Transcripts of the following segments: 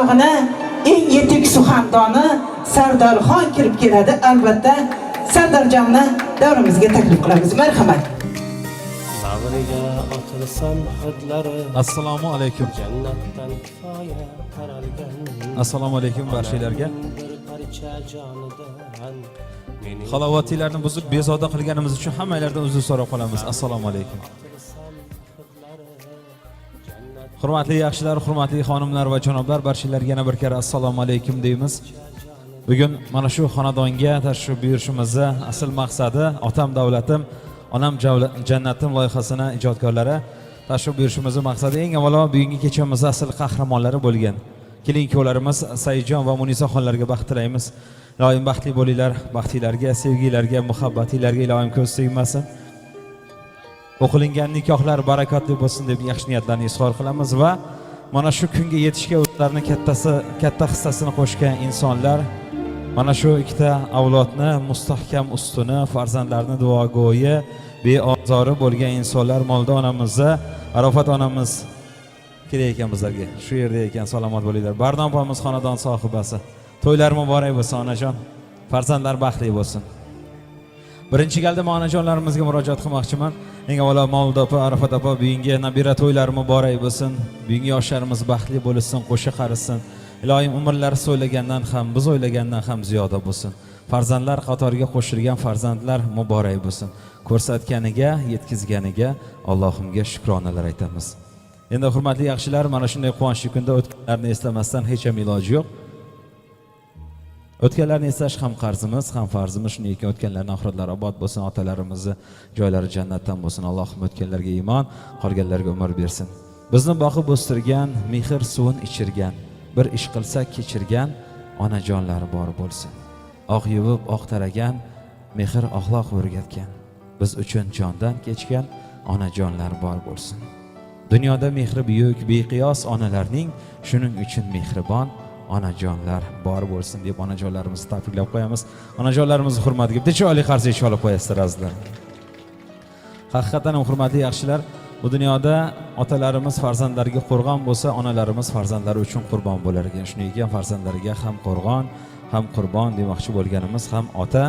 o'rog'ini eng yetuk suxandoni Sardorxon kirib keladi. Albatta, Sardorjonni davrimizga taklif qilamiz. Marhamat. Bag'riga otilsam hidlari assalomu alaykum Jannatdan kifoya taralgan assalomu alaykum barchalarga halovatiylarni buzib bezovta qilganimiz uchun hammanglardan uzr so'rab qolamiz assalomu alaykum hurmatli yaxshilar hurmatli xonimlar va janoblar barchalarga yana bir karra assalomu alaykum deymiz. Bugun mana shu xonadonga tashrif buyurishimizni asl maqsadi otam davlatim onam jannatim loyihasini ijodkorlari tashrif buyurishimizni maqsadi. Eng avvalo bugungi kechamizni asl qahramonlari bo'lgan kelin kuyovlarimiz saidjon va munisa xonlarga baxt tilaymiz. Iloyim baxtli bo'linglar baxtinglarga sevgilarga muhabbatinglarga iloyim ko'z tegmasin. O'qilingan nikohlar barakotli bo'lsin deb yaxshi niyatlarni izhor qilamiz va mana shu kunga yetishga o'zlarini kattasi katta hissasini qo'shgan insonlar mana shu ikkita avlodni mustahkam ustuni farzandlarni duogo'yi beozori bo'lgan insonlar molda onamizni arofat onamiz kerak ekan bizlarga shu yerda ekan salomat bo'linglar. Barnom opamiz xonadon sohibasi. To'ylar muborak bo'lsin onajon. Farzandlar baxtli bo'lsin birinchi galda onajonlarimizga murojaat qilmoqchiman. Eng avvalo mavluda opa arafat opa bugungi nabira to'ylari muborak bo'lsin. Bugungi yoshlarimiz baxtli bo'lishsin qo'shiq qarisin. İloyim umrlari siz o'ylagandan ham biz o'ylagandan ham ziyoda bo'lsin. Farzandlar qatoriga qo'shilgan farzandlar muborak bo'lsin. Ko'rsatganiga yetkazganiga allohimga shukronalar aytamiz. Endi hurmatli yaxshilar mana shunday quvonchli kunda o'tganlarni eslamasdan hech ham iloji yo'q o'tganlarni eslash ham qarzimiz ham farzimiz. Shunday ekan o'tganlarni oxiratlari obod bo'lsin otalarimizni joylari jannatdan bo'lsin. Allohim o'tganlarga iymon qolganlarga umr bersin. Bizni boqib o'stirgan mehr suvin ichirgan bir ish qilsak kechirgan onajonlari bor bo'lsin. Oq yuvib oq taragan mehr axloq o'rgatgan. Biz uchun jondan kechgan onajonlar bor bo'lsin. Dunyoda mehri buyuk beqiyos onalarning shuning uchun mehribon onajonlar bor bo'lsin deb onajonlarimizni tabriklab qo'yamiz. Onajonlarimizni hurmatiga bitta chiroyli qarsak olib qo'yasizlar azizlar. Haqiqatdan ham hurmatli yaxshilar. Bu dunyoda otalarimiz farzandlariga qo'rg'on bo'lsa onalarimiz farzandlari uchun qurbon bo'lar ekan. Shuning ekan farzandlariga ham qo'rg'on ham qurbon demoqchi bo'lganimiz ham ota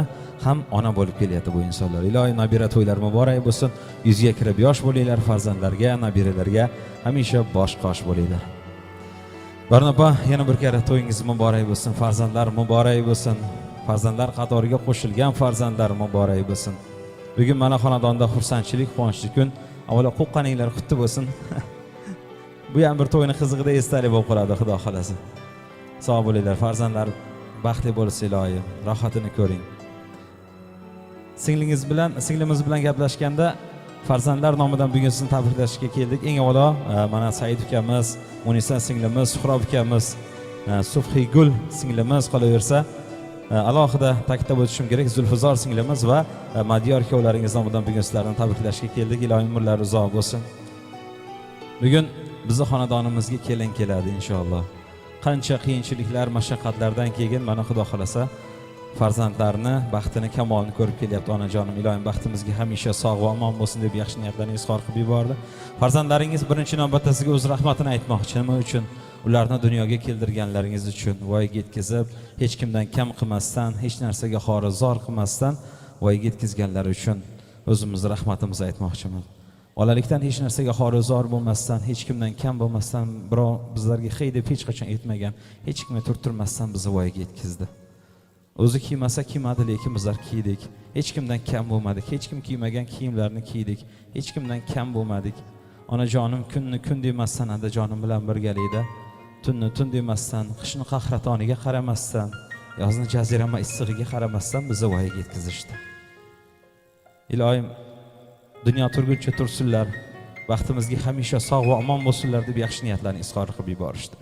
ham ona bo'lib kelyapti bu insonlar. Ilohiy nabira to'ylar muborak bo'lsin. Yuzga kirib yosh bo'linglar farzandlarga nabiralarga hamisha bosh qosh bo'linglar. Barnopa yana bir karra to'yingiz muborak bo'lsin farzandlar muborak bo'lsin. Farzandlar qatoriga qo'shilgan farzandlar muborak bo'lsin. Bugun mana xonadonda xursandchilik quvonchli kun. Avvalo qo'qqaninglar qutli bo'lsin. Bu ham bir to'yni qizig'ida esdalik bo'lib qoladi xudo xohlasa. Sog' bo'linglar farzandlar baxtli bo'lsin iloyim rohatini ko'ring. Singlingiz bilan singlimiz bilan gaplashganda farzandlar nomidan bugun sizni tabriklashga keldik. Eng avvalo e, mana said ukamiz munisa singlimiz suhrob ukamiz e, singlimiz qolaversa e, alohida ta'kidlab o'tishim kerak zulfizor singlimiz va e, madiyor kuyovlaringiz nomidan bugun sizlarni tabriklashga keldik. Ilohiy umrlari uzoq bo'lsin. Bugun bizni xonadonimizga kelin keladi inshaalloh. Qancha qiyinchiliklar mashaqqatlardan keyin mana xudo xohlasa farzandlarni baxtini kamolini ko'rib kelyapti onajonim iloyim baxtimizga hamisha sog' va omon bo'lsin deb yaxshi niyatlarni izhor qilib yubordi farzandlaringiz birinchi navbatda sizga o'z rahmatini aytmoqchi nima uchun ularni dunyoga keltirganlaringiz uchun voyaga yetkazib hech kimdan kam qilmasdan hech narsaga xorizor qilmasdan voyaga yetkazganlari uchun o'zimizni rahmatimizni aytmoqchiman bolalikdan hech narsaga xorizor bo'lmasdan hech kimdan kam bo'lmasdan birov bizlarga hey deb hech qachon aytmagan hech kimga turttirmasdan bizni voyaga yetkazdi o'zi kiymasa kiymadi lekin bizlar kiydik. Hech kimdan kam bo'lmadik. Hech kim kiymagan kiyimlarni kiydik. Hech kimdan kam bo'lmadik. Onajonim kunni kun demasdan adajonim bilan birgalikda. Tunni tun demasdan qishni qahratoniga qaramasdan yozni jazirama issig'iga qaramasdan bizni voyaga yetkazishdi. Iloyim dunyo turguncha tursinlar baxtimizga hamisha sog' va omon bo'lsinlar deb yaxshi niyatlarni izhor qilib yuborishdi.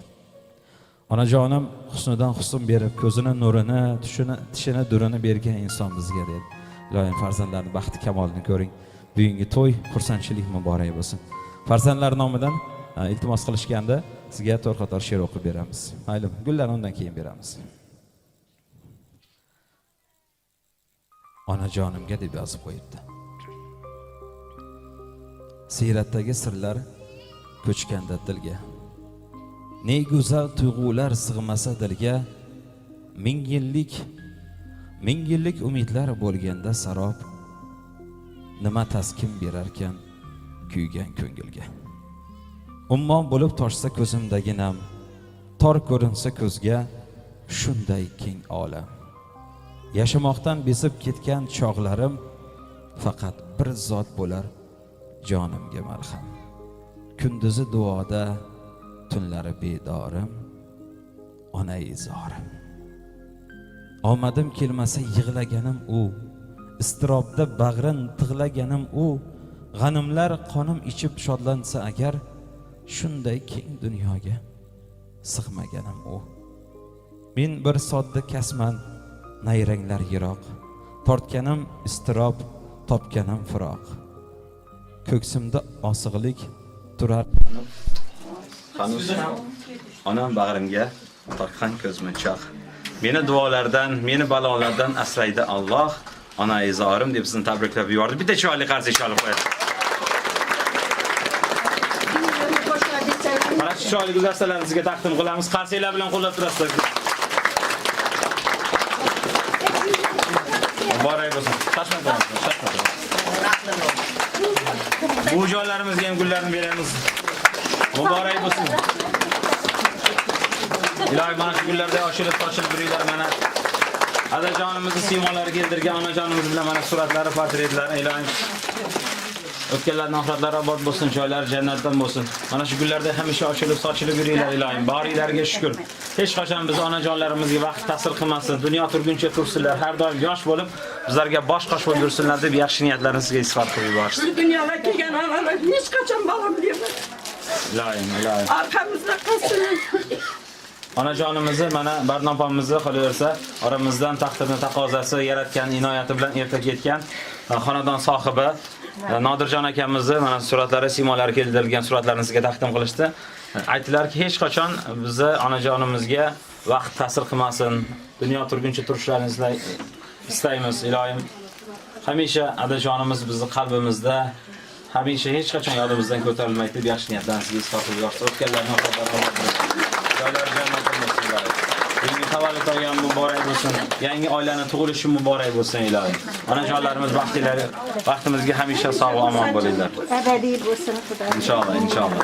Onajonim husnidan husn berib ko'zini nurini tushini tishini durini bergan inson bizga dedi. İloyim farzandlarni baxti kamolini ko'ring bugungi to'y xursandchilik muborak bo'lsin farzandlar nomidan iltimos qilishganda sizga to'rt qator she'r o'qib beramiz mayli gullarni undan keyin beramiz onajonimga deb yozib qo'yibdi siyratdagi sirlar ko'chganda dilga ne go'zal tuyg'ular sig'masa dilga ming yillik ming yillik umidlar bo'lganda sarob nima taskin berarkan kuygan ko'ngilga? Ummon bo'lib toshsa ko'zimdagi nam tor ko'rinsa ko'zga shunday keng olam. Yashamoqdan besib ketgan chog'larim faqat bir zot bo'lar jonimga malham kunduzi duoda tunlari bedorim onai zorim omadim kelmasa yig'laganim u iztirobda bag'rin tig'laganim u g'animlar qonim ichib shodlansa agar shunday keng dunyoga sig'maganim u. Men bir sodda kasman nayranglar yiroq tortganim iztirob topganim firoq. Ko'ksimda osig'lik turar. Hanuz onam bag'rimga tortgan ko'zmunchoq meni duolardan meni balolardan asraydi alloh ona izorim deb sizni tabriklab yubordi bitta chiroyli qarsak chalib qo'yadi mana shu chiroyli guldastalarini sizga taqdim qilamiz qarsaklar bilan qo'llab turasizlar muborak bo'lsin shoshmay turamiz bu jonlarimizga ham gullarni beramiz muborak bo'lsin ilohi mana shu kunlarda ochilib sochilib yuringlar mana adajonimizni siymolari keltirgan onajonimiz bilan mana suratlari portretlari ilohim o'tganlarni oxiratlari obod bo'lsin joylari jannatdan bo'lsin mana shu kunlarda hamisha ochilib sochilib yuringlar ilohim boringlarga shukur hech qachon biz onajonlarimizga vaqt ta'sir qilmasin dunyo turguncha tursinlar har doim yosh bo'lib bizlarga bosh qosh bo'lib yursinlar deb yaxshi niyatlarini sizga izhor qilib yuborishsin Bu dünyaya gelgen analar hiç kaçan balam ilohim ilohim Arkamızda kalsın. onajonimizni mana barnopamizni qolaversa oramizdan taqdirni taqozosi yaratgan inoyati bilan erta ketgan e, xonadon sohibi e, Nodirjon akamizni mana suratlari siymolari keltirilgan suratlarni sizga taqdim qilishdi. Aytdilarki hech qachon bizni onajonimizga vaqt ta'sir qilmasin. Dunyo turguncha turishlarini izlay- istaymiz ilohim hamisha adajonimiz bizni qalbimizda hamisha hech qachon yodimizdan ko'tarilmaydi deb yaxshi niyatlarni sizga qilib yuborsa o'tganlarni joylari jannatdan bo'lsin ilohim. yangi tavallud olgan muborak bo'lsin yangi oilani tug'ilishi muborak bo'lsin ilohim onajonlarimiz baxtlari vaqtimizga hamisha sog' omon bo'linglar Ebedi bo'lsin Xudo. inshaalloh inshaalloh?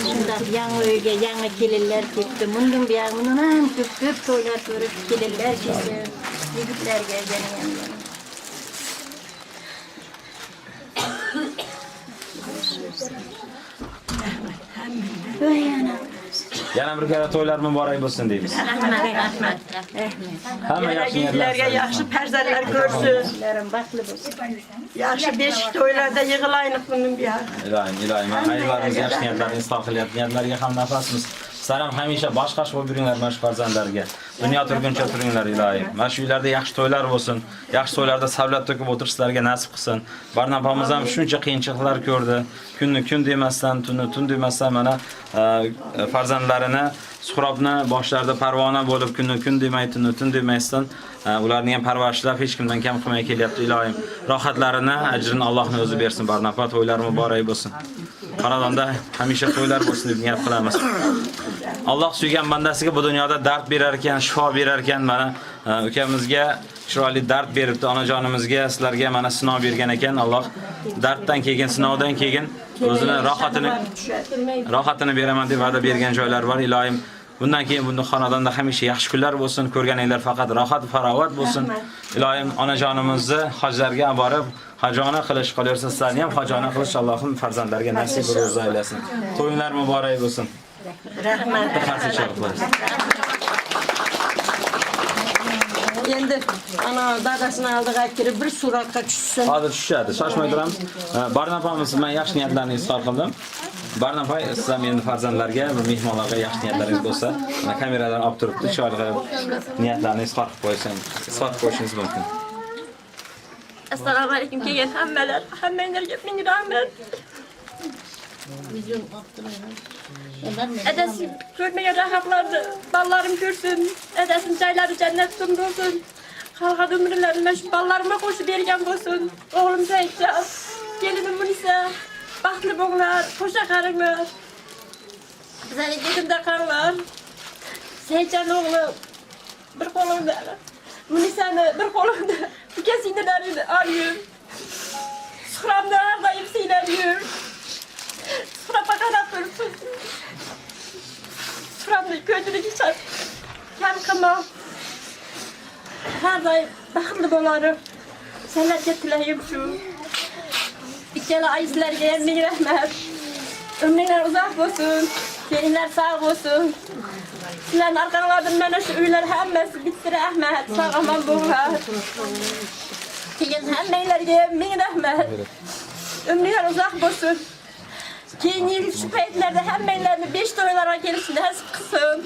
Shundoq yangi uyga yangi kelinlar ketdi. Bundan buyog'i bundan ham ko'p ko'p to'ylar ko'rib kelinlar Yigitlarga yana ham yana. Bir kara to'ylar muborak bo'lsin deymiz Rahmat, rahmat, rahmat. hamma Yine yaxshi giydilerge niyatlar yaxşı perzeller görsün. Yaxşı beş toylarda yığılayınık bunun bir yer. ilohim ilohim ayollarimiz yaxshi niyatlarni izhor qilyapti niyatlariga ham nafasmiz sizlar ham hamisha bosh qosh bo'lib yuringlar mana shu farzandlarga dunyo turguncha turinglar ilohim mana shu uylarda yaxshi to'ylar bo'lsin yaxshi to'ylarda savlat to'kib o'tirishlarga nasib qilsin barnabamiz ham shuncha qiyinchiliklar ko'rdi kunni kun demasdan tunni tun demasdan mana e, farzandlarini suhrobni boshlarida parvona bo'lib kunni kun demay tunni tun demasdan e, ularni ham parvarishlab hech kimdan kam qilmay kelyapti ilohim rohatlarini ajrini allohni o'zi bersin barnapa to'ylari muborak bo'lsin xonadonda hamisha to'ylar bo'lsin deb niyat qilamiz alloh suygan bandasiga bu dunyoda dard berar ekan shifo berar ekan mana ukamizga chiroyli dard beribdi onajonimizga sizlarga mana sinov bergan ekan alloh darddan keyin sinovdan keyin o'zini rohatini rohatini beraman deb va'da bergan joylar bor ilohim bundan keyin bunda xonadonda hamisha yaxshi kunlar bo'lsin ko'rganinglar faqat rohat farovat bo'lsin. İlohim onajonimizni hojlarga olib borib hajona qilish qolaversa sizlarni ham hajona qilish allohim farzandlarga nasib ro'za aylasin to'yinglar muborak bo'lsin. Qo'yasiz Endi ana dadasini aldığı kirib bir suratga tushsin. hozir tushadi. Shoshmay turamiz barnapamiz man yaxshi niyatlarni izhor qildim barnapa siz ham endi farzandlarga bir mehmonlarga yaxshi niyatlaringiz bo'lsa mana kameradan olib turibdi qilib niyatlarni izhor qilib izhor qilib qo'yishingiz mumkin Assalamu alaykum kelgan hammalar, hammanglarga ming rahmat. Adasi ko'rmagan rahmatlarni balalarım ko'rsin. Adasining joylari jannatdan bo'lsin. Xalqqa umrlarini shu balalarima qo'shib bergan bo'lsin. O'g'lim Saidjon. Gelinim Munisa. Baxtli bo'linglar, qo'sha qaringlar. Bizani yetimda qolinglar. Seycan o'g'li bir qo'limda. Munisani bir qo'limda. Ukasini darini olyum. Suhramda har doim siylab yur. Suhrapa qarab turibsiz. Suhramni ko'ngliga chaq. Kam qilma. Har doim baxtli bo'larim. Senlarga tilayim shu. ikkala ayizlarga ham ming rahmat umringlar uzoq bo'lsin kelinglar sog' bo'lsin sizlarni orqanglardan mana shu uylar hammasi bitta rahmat sog' omon bo'linglar keyin ham ming rahmat umringlar uzoq bo'lsin keyingi yil shu paytlarda hammanglarni besh to'ylarga kelishni nasib qilsin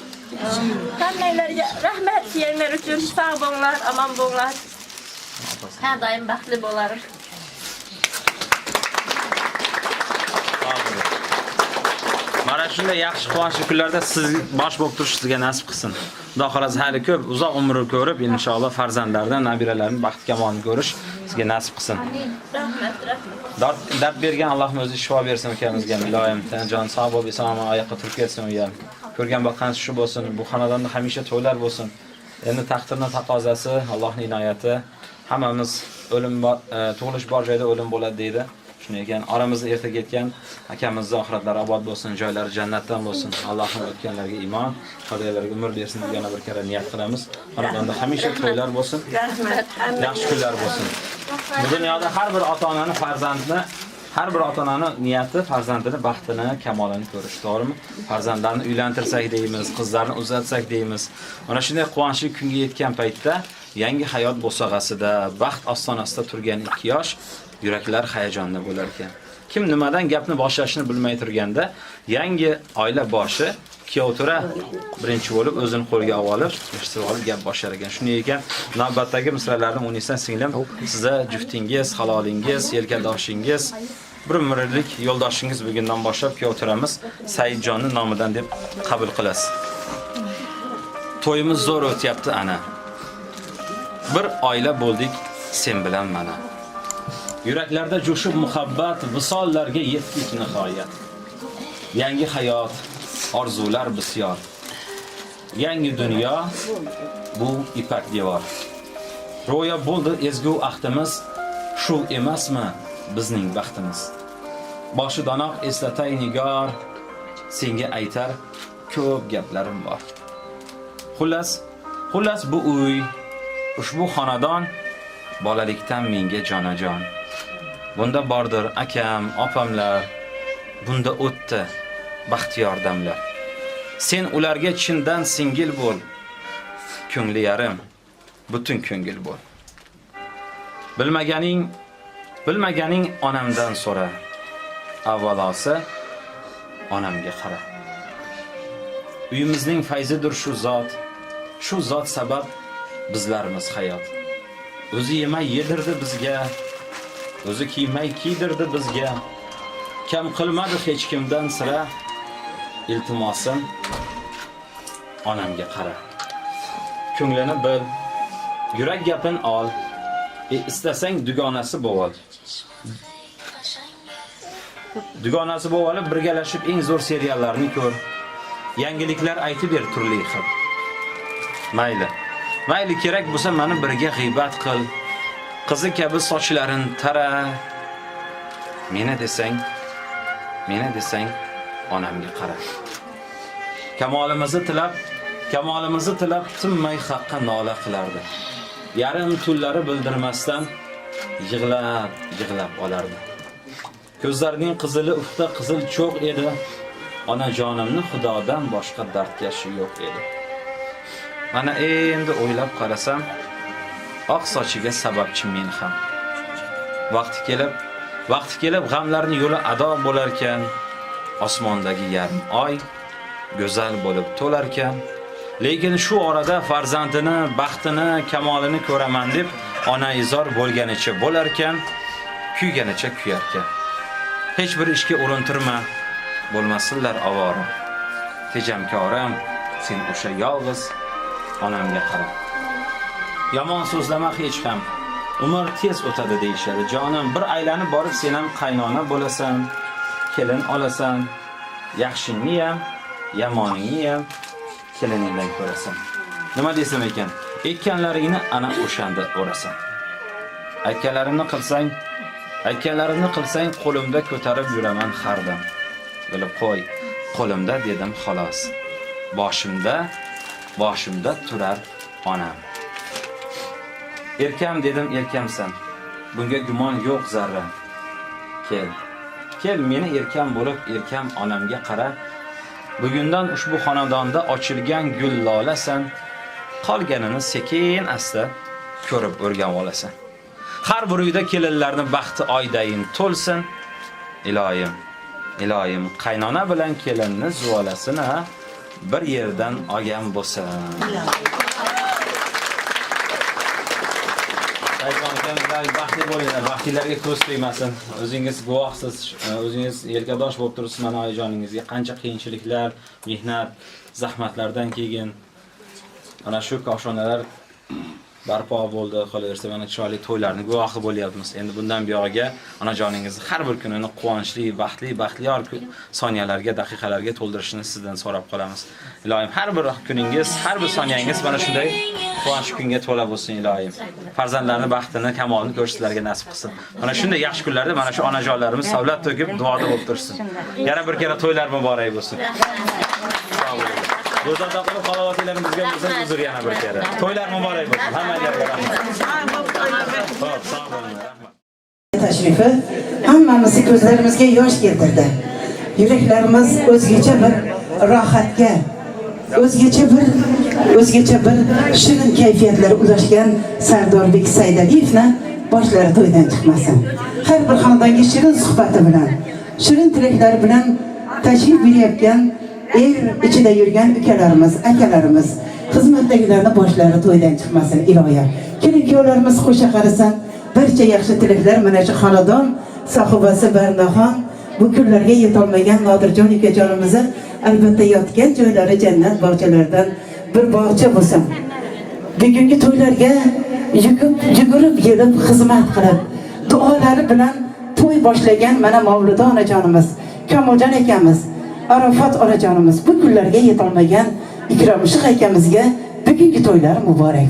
hammanglarga rahmat suyanglar uchun sog' bo'linglar omon bo'linglar har doim baxtli bo'larim Mana shunday yaxshi quvonchli kunlarda siz bosh bo'lib turish sizga nasib qilsin. Xudo xolasa hali ko'p uzoq umr ko'rib, inshaalloh farzandlardan, nabiralarning baxt kamolini ko'rish sizga nasib qilsin. rahmat rahmat Dard, bergan Allohim o'zi shifo bersin ukamizga. Iloyim, tan jon sog' bo'lib, eson oyoqqa turib ketsin u ham. Ko'rgan boqqan shu bo'lsin. Bu xonadonda hamisha to'ylar bo'lsin. Endi taqdirning taqozosi, Allohning inoyati. Hammamiz o'lim bor, e, tug'ilish bor joyda o'lim bo'ladi deydi. Shunday ekan, oramizda erta ketgan akamizni oxiratlari obod bo'lsin, joylari jannatdan bo'lsin. Allohim o'tganlarga iymon, qolganlarga umr bersin degana bir kara niyat qilamiz. Xonadonda hamisha to'ylar bo'lsin. Yaxshi kunlar bo'lsin. Bu dunyoda har bir ota-onani farzandni har bir ota-onani niyati farzandini baxtini, kamolini ko'rish, to'g'rimi? Farzandlarni uylantirsak deymiz, qizlarni uzatsak deymiz. Mana shunday quvonchli kunga yetgan paytda yangi hayot bo'sag'asida, baxt ostonasida turgan ikki yosh yuraklar hayajonda bo'lar ekan. Kim nimadan gapni boshlashni bilmay turganda, yangi oila boshi kuyovtura birinchi bo'lib o'zini qo'lga olib, ishtirok olib gap boshlar ekan. Shunday ekan, navbatdagi misralarni Munisa singlim siza juftingiz, halolingiz, yelkadoshingiz, bir umrlik yo'ldoshingiz bugundan boshlab kuyovturamiz Saidjonning nomidan deb qabul qilasiz. To'yimiz zo'r o'tyapti ana. Bir oila bo'ldik sen bilan mana. Yuraklarda jo'shib muhabbat, visollarga yetdik nihoyat. Yangi hayot, orzular bisyor. Yangi dunyo bu ipak devor. Ro'ya bo'ldi ezgu ahdimiz, shu emasmi bizning baxtimiz? Boshi donoq eslatay nigor, senga aytar ko'p gaplarim bor. Xullas, xullas bu uy, ushbu xonadon bolalikdan menga jonajon. Bunda bordir akam, opamlar, bunda o'tdi baxtiyor damlar. Sen ularga chindan singil bo'l. Ko'ngli yarim, butun ko'ngil bo'l. Bilmaganing, bilmaganing onamdan so'ra. Avvalosi onamga qara. Uyimizning fayzidir shu zot, shu zot sabab bizlarimiz hayot. O'zi yemay yedirdi bizga, o'zi kiymay kiydirdi bizga. Kam qilmadi hech kimdan sira. Iltimosim onamga qara. Ko'nglini bil, yurak gapin ol. E istasang dugonasi bo'l. Dugonasi bo'lib birgalashib eng zo'r seriallarni ko'r. Yangiliklar aytib ber turli xil. Mayli. Mayli kerak bo'lsa meni birga g'iybat qil. Qizi kabi sochlarin tara. Meni desang, meni desang onamga qara. Kamolimizni tilab, kamolimizni tilab tinmay haqqa nola qilardi. Yarim tunlari bildirmasdan yig'lab, yig'lab olardi. Ko'zlarining qizili ufqda qizil cho'q edi. Onajonimni xudodan boshqa dardkashi yo'q edi. Mana endi o'ylab qarasam, oq sochiga sababchi men ham. Vaqti kelib, vaqti kelib g'amlarni yo'li ado bo'lar ekan, osmondagi yarim oy go'zal bo'lib to'lar ekan. Lekin shu orada farzandini, baxtini, kamolini ko'raman deb ona izor bo'lganicha bo'lar ekan, kuyganicha kuyar ekan. Hech bir ishga urintirma, bo'lmasinlar avora. Tejamkorim, sen o'sha yolg'iz onamga qara. Yomon so'zlama hech ham. umr tez o'tadi deyishadi. Jonim bir aylanib borib sen ham qaynona bo'lasan kelin olasan. Yaxshingni ham yomoningni ham keliningdan ko'rasan. Nima desam ekan? Ekkanlaringni ana o'shanda o'rasan. Aytganlarimni qilsang aytganlarimni qilsang qo'limda ko'tarib yuraman har dam. Bilib qo'y qo'limda dedim xolos. Boshimda boshimda turar onam. Erkam dedim erkamsan bunga gumon yo'q zarra. Kel kel meni erkam bo'lib erkam onamga qara. Bugundan ushbu xonadonda ochilgan gul lolasan qolganini sekin asta ko'rib o'rganib olasan har bir uyda kelinlarni baxti oydayin to'lsin. İloyim iloyim qaynona bilan kelinni zuvolasini bir yerdan olgan bo'lsin Akamizlar baxtli bo'linglar, baxtlilarga ko'z tegmasin. O'zingiz guvohsiz, o'zingiz yelkadosh bo'lib turibsiz mana oyijoningizga qancha qiyinchiliklar, mehnat, zahmatlardan keyin mana shu koshonalar barpo bo'ldi. Qolaversa mana chiroyli to'ylarni guvohi bo'lyapmiz. Endi bundan buyog'iga onajoningizni har bir kunini quvonchli, baxtli, baxtiyor soniyalarga, daqiqalarga to'ldirishini sizdan so'rab qolamiz. Iloyim, har bir kuningiz, har bir soniyangiz mana shunday quvonchli kunga to'la bo'lsin iloyim. Farzandlarni baxtini, kamolini ko'rish sizlarga nasib qilsin. Mana shunday yaxshi kunlarda mana shu onajonlarimiz savlat to'kib duoda bo'lib tursin. Yana bir kira to'ylar muborak bo'lsin. Sog' bo'ling. Ro'zada qilib halovat-larimizga bo'lsin huzur yana bir kira. To'ylar muborak bo'lsin. Hammanglarga rahmat. Xo'p, sog'. Rahmat. tashrifi hammamizni ko'zlarimizga yosh keltirdi. Yuraklarimiz o'zgacha bir rohatga, o'zgacha bir o'zgacha bir shirin kayfiyatlar ulashgan Sardorbek Saydaliyevni boshlari to'ydan chiqmasin. Har bir xonadonga shirin suhbati bilan, shirin tilaklari bilan tashrif beryotgan er ichida yurgan ukalarimiz, akalarimiz, xizmatdagilarni boshlari to'ydan chiqmasin iloyim. Kelin kuyovlarimiz qo'sha qarasin. barcha yaxshi tilaklar mana shu xonadon sohibasi Barnaxon bu kunlarga yetolmagan Nodirjon ukajonimizni albatta yotgan joylari jannat bog'chalaridan bir bog'cha bo'lsin. Bugungi to'ylarga yugurib, yugurib yelib xizmat qilib, duolari bilan to'y boshlagan mana Mavluda onajonimiz, Kamoljon akamiz, Arafat onajonimiz bu kunlarga yetolmagan Ikrom Shiq akamizga bugungi to'ylar muborak.